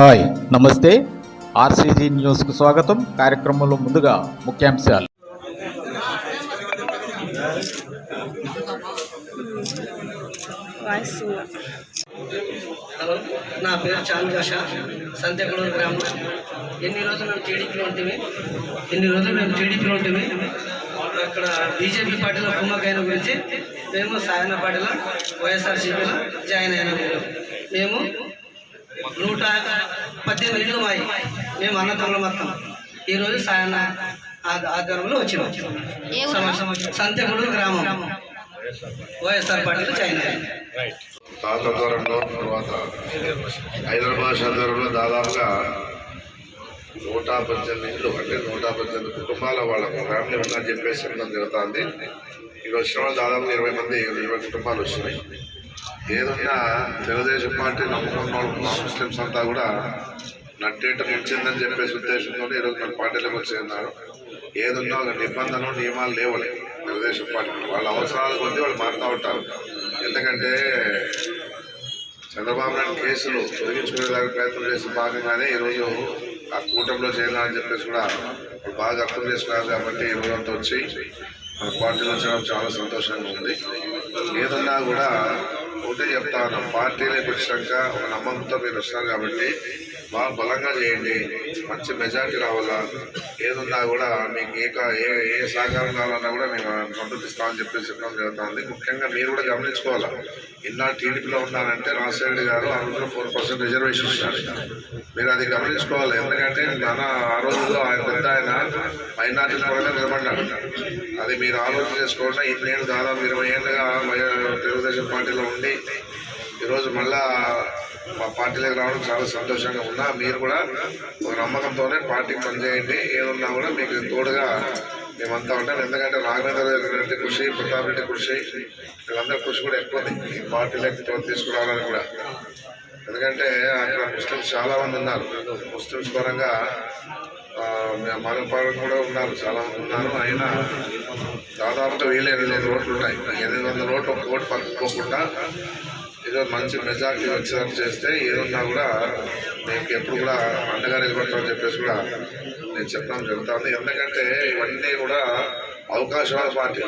Hi నమస్తే. RCG న్యూస్కు స్వాగతం. కార్యక్రమంలో ముందుగా ముఖ్యాంశాలు. నా పేరు చాంద్ భాష సంతెగూడూరు గ్రామం. ఎన్ని రోజులు మేము టీడీపీలో ఉంటేమి? ఎన్ని రోజులు మేము టీడీపీలో ఉంటేమి? అక్కడ బీజేపీ పార్టీలో కుమ్మకైన గురించి మేము సాయన పార్టీలో వైఎస్ఆర్సీపీలో జాయిన్ అయిన మేము నూట పద్దెనిమిది ఇళ్ళు మాయి. మేము అన్నతమ్ముల మొత్తం. ఈరోజు సాయన ఆ- ఆధ్వర్యంలో వచ్చినాం. సంతెగూడూరు గ్రామం. వైఎస్ఆర్ పార్టీలో జాయిన్ తాత దూరంలో తర్వాత హైదరాబాద్ దాదాపుగా నూట పద్దెనిమిది ఇండ్లు అంటే నూట పద్దెనిమిది కుటుంబాల వాళ్ళ ఫ్యామిలీ ఉందని చెప్పేసి జరుగుతుంది ఇక్కడ వచ్చిన వాళ్ళు దాదాపు ఇరవై మంది ఇరవై కుటుంబాలు వచ్చినాయి. ఏదన్నా తెలుగుదేశం పార్టీ నమ్ముకున్న వాళ్ళు ముస్లిమ్స్ అంతా కూడా నట్టేట నిలిచిందని చెప్పేసి ఉద్దేశంతో ఈరోజు మన పార్టీలోకి వచ్చేన్నారు ఏదున్నా ఒక నిబంధనలు నియమాలు లేవలే తెలుగుదేశం పార్టీ. వాళ్ళ అవసరాలు కొద్దీ వాళ్ళు మారుతూ ఉంటారు. ఎందుకంటే చంద్రబాబు నాయుడు కేసులు తొలగించుకునేలాగా ప్రయత్నం చేసిన భాగంగానే ఈరోజు ఆ కూటమిలో చేయాలని చెప్పేసి కూడా వాళ్ళు బాగా అర్థం చేసుకున్నారు కాబట్టి ఈ రోజంతా వచ్చి మన పార్టీలో చాలా సంతోషంగా ఉంది. ఏదన్నా కూడా ఒకటే చెప్తాను ఉన్నాం పార్టీలోకి వచ్చినాక ఒక నమ్మకంతో మీరు వస్తున్నారు కాబట్టి బాగా బలంగా చేయండి. మంచి మెజార్టీ రావాలా? ఏదున్నా కూడా మీకు ఏ ఏ ఏ సహకారం కావాలన్నా కూడా మేము సంతృప్తిస్తామని చెప్పేసి చెప్పడం జరుగుతుంది. ముఖ్యంగా మీరు కూడా గమనించుకోవాలా? ఇలా టీడీపీలో ఉన్నారంటే రాజశేఖర గారు ఆ రోజులో ఫోర్ పర్సెంట్ రిజర్వేషన్ ఇచ్చారు. మీరు అది గమనించుకోవాలి. ఎందుకంటే మన ఆ రోజుల్లో ఆయన పెద్ద ఆయన మైనార్టీల పరంగా నిలబడ్డాడు. అది మీరు ఆలోచన చేసుకోకుండా నేను దాదాపు ఇరవై ఏళ్ళుగా పార్టీలో ఉండి ఈరోజు మళ్ళా మా పార్టీలోకి రావడం చాలా సంతోషంగా ఉన్నా. మీరు కూడా ఒక నమ్మకంతోనే పార్టీకి పనిచేయండి. ఏదున్నా కూడా మీకు తోడుగా మేమంతా ఉంటాం. ఎందుకంటే రాఘవేంద్ర రెడ్డి కృషి ప్రతాప్ రెడ్డి కృషి వీళ్ళందరి కృషి కూడా ఎక్కువ ఉంది ఈ పార్టీలోకి తోడు తీసుకురావాలని కూడా. ఎందుకంటే అక్కడ ముస్లిమ్స్ చాలామంది ఉన్నారు. ముస్లిమ్స్ పరంగా ఆ, కూడా ఉన్నారు చాలా మంది ఉన్నారు. అయినా దాదాపుగా వేలు ఎనిమిది వందల రోడ్లు ఉన్నాయి ఎనిమిది వందల రోడ్లు ఒక రోడ్డు పక్కకోకుండా ఏదో మంచి మెజార్టీ వచ్చేటట్టు చేస్తే ఏదున్నా కూడా మీకు ఎప్పుడు కూడా అండగా నిలబడతామని చెప్పేసి కూడా నేను చెప్పడం జరుగుతుంది ఎందుకంటే ఇవన్నీ కూడా అవకాశవాద పార్టీ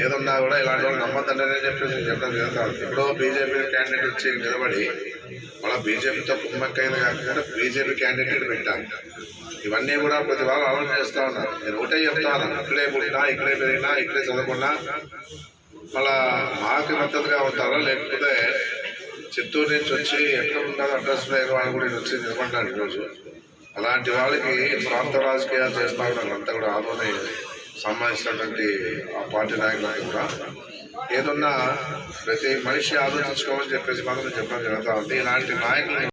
ఏదన్నా కూడా ఇలాంటి వాళ్ళు నమ్మద్దండనే చెప్పేసి నేను చెప్పడం జరుగుతుంది ఇప్పుడు బీజేపీ క్యాండిడేట్ వచ్చి నిలబడి మళ్ళీ బీజేపీతో కుమ్మక్కైంది కాకుండా బీజేపీ క్యాండిడేట్ పెట్టాను ఇవన్నీ కూడా ప్రతి వాళ్ళు ఆలోచన చేస్తూ ఉన్నారు. నేను ఒకటే చెప్తాను ఇక్కడే పుట్టినా ఇక్కడే పెరిగినా ఇక్కడే చదువుకున్నా మళ్ళా మాకు మద్దతుగా ఉంటారా లేకపోతే చిత్తూరు నుంచి వచ్చి ఎక్కడ ఉన్నారో అడ్రస్ లేని వాళ్ళు కూడా నేను వచ్చి నిలబడ్డాను ఈరోజు. అలాంటి వాళ్ళకి ప్రాంత రాజకీయాలు చేస్తా ఉన్నారు అంతా కూడా ఆలోచన సంబంధించినటువంటి ఆ పార్టీ నాయకులకు కూడా ఏదన్నా ప్రతి మనిషి ఆలోచించుకోమని చెప్పేసి మాత్రం చెప్పడం జరుగుతూ ఉంది. ఇలాంటి నాయకులు